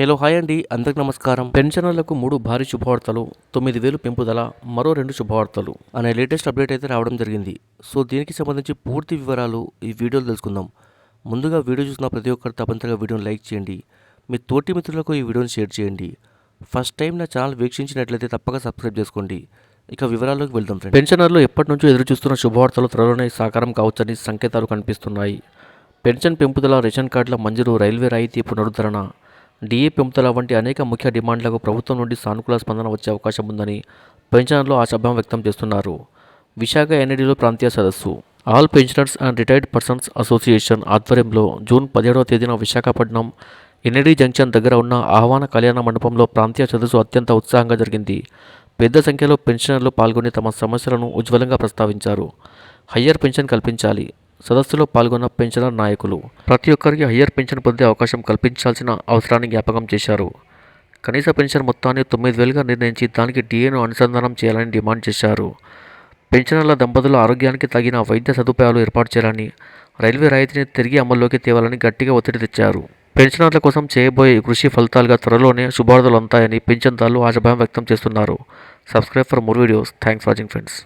Hello hi అండి. అందరికి నమస్కారం. పెన్షనర్లకు మూడు భారీ శుభవార్తలు తొమ్మిది వేలు పెంపుదల మరో రెండు శుభవార్తలు అనే లేటెస్ట్ అప్డేట్ అయితే రావడం జరిగింది. సో దీనికి సంబంధించి పూర్తి వివరాలు ఈ వీడియోలో తెలుసుకుందాం. ముందుగా వీడియో చూసిన ప్రతి ఒక్కరు తప్పనిసరిగా వీడియోని లైక్ చేయండి. మీ తోటి మిత్రులకు ఈ వీడియోని షేర్ చేయండి. ఫస్ట్ టైం నా ఛానల్ వీక్షించినట్లయితే తప్పక సబ్స్క్రైబ్ చేసుకోండి. ఇక వివరాల్లోకి వెళ్దాం ఫ్రెండ్ పెన్షనర్లు ఎప్పటి నుంచో ఎదురు చూస్తున్న శుభవార్తలు త్వరలోనే సాకారం కావచ్చని సంకేతాలు కనిపిస్తున్నాయి. పెన్షన్ పెంపుదల రేషన్ కార్డుల మంజూరు రైల్వే రాయితీ పునరుద్ధరణ డిఏ పెంపుదల వంటి అనేక ముఖ్య డిమాండ్లకు ప్రభుత్వం నుండి సానుకూల స్పందన వచ్చే అవకాశం ఉందని పెన్షనర్లు ఆశాభావం వ్యక్తం చేస్తున్నారు. విశాఖ ఎన్ఐడిలో ప్రాంతీయ సదస్సు. All pensioners and retired persons association ఆధ్వర్యంలో జూన్ పదిహేడవ తేదీన విశాఖపట్నం ఎన్ఐడి జంక్షన్ దగ్గర ఉన్న ఆహ్వాన కళ్యాణ మండపంలో ప్రాంతీయ సదస్సు అత్యంత ఉత్సాహంగా జరిగింది. పెద్ద సంఖ్యలో పెన్షనర్లు పాల్గొని తమ సమస్యలను ఉజ్వలంగా ప్రస్తావించారు. హయ్యర్ పెన్షన్ కల్పించాలి. సదస్సులో పాల్గొన్న పెన్షనర్ నాయకులు ప్రతి ఒక్కరికి హయ్యర్ పెన్షన్ పొందే అవకాశం కల్పించాల్సిన అవసరాన్ని జ్ఞాపకం చేశారు. కనీస పెన్షన్ మొత్తాన్ని తొమ్మిది వేలుగా నిర్ణయించి దానికి డిఏను అనుసంధానం చేయాలని డిమాండ్ చేశారు. పెన్షనర్ల దంపతుల ఆరోగ్యానికి తగిన వైద్య సదుపాయాలు ఏర్పాటు చేయాలని రైల్వే రాయితీని తిరిగి అమల్లోకి తేవాలని గట్టిగా ఒత్తిడి తెచ్చారు. పెన్షనర్ల కోసం చేయబోయే కృషి ఫలితాలుగా త్వరలోనే శుభార్తలు అంతాయని పెన్షన్దారులు ఆశాభావం వ్యక్తం చేస్తున్నారు. Subscribe for more videos. Thanks watching friends.